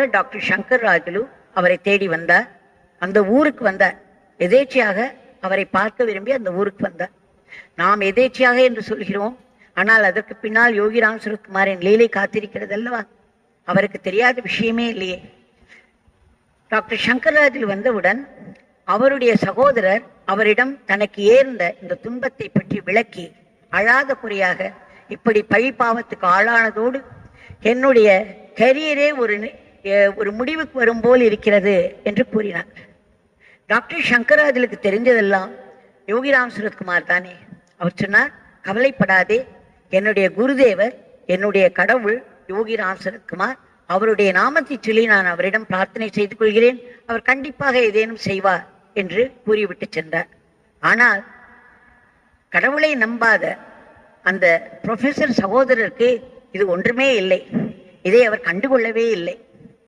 சகோதரர் டாக்டர் சங்கர் ராஜுலு அவரை தேடி வந்தார். அந்த ஊருக்கு வந்தார். எதேச்சியாக அவரை பார்க்க விரும்பி அந்த ஊருக்கு வந்தார். நாம் எதேச்சியாக என்று சொல்கிறோம். ஆனால் அதற்கு பின்னால் யோகிராம் சுரத்குமாரின் லீலை காத்திருக்கிறது அல்லவா அவருக்கு தெரியாத விஷயமே இல்லையே. டாக்டர் சங்கர்ராஜில் வந்தவுடன் அவருடைய சகோதரர் அவரிடம் தனக்கு ஏர்ந்த இந்த துன்பத்தை பற்றி விளக்கி அழாத குறையாக இப்படி பழிப்பாவத்துக்கு ஆளானதோடு என்னுடைய கரியரே ஒரு ஒரு முடிவுக்கு வரும் போல் இருக்கிறது என்று கூறினார். டாக்டர் சங்கராஜலுக்கு தெரிஞ்சதெல்லாம் யோகிராம் சுரத்குமார் தானே. அவர் சொன்னார் கவலைப்படாதே என்னுடைய குருதேவர் என்னுடைய கடவுள் யோகிராம் சுரத்குமார் அவருடைய நாமத்தை சொல்லி நான் அவரிடம் பிரார்த்தனை செய்து கொள்கிறேன். அவர் கண்டிப்பாக ஏதேனும் செய்வார் என்று கூறிவிட்டு சென்றார். ஆனால் கடவுளை நம்பாத அந்த ப்ரொஃபஸர் சகோதரருக்கு இது ஒன்றுமே இல்லை. இதை அவர் கண்டுகொள்ளவே இல்லை.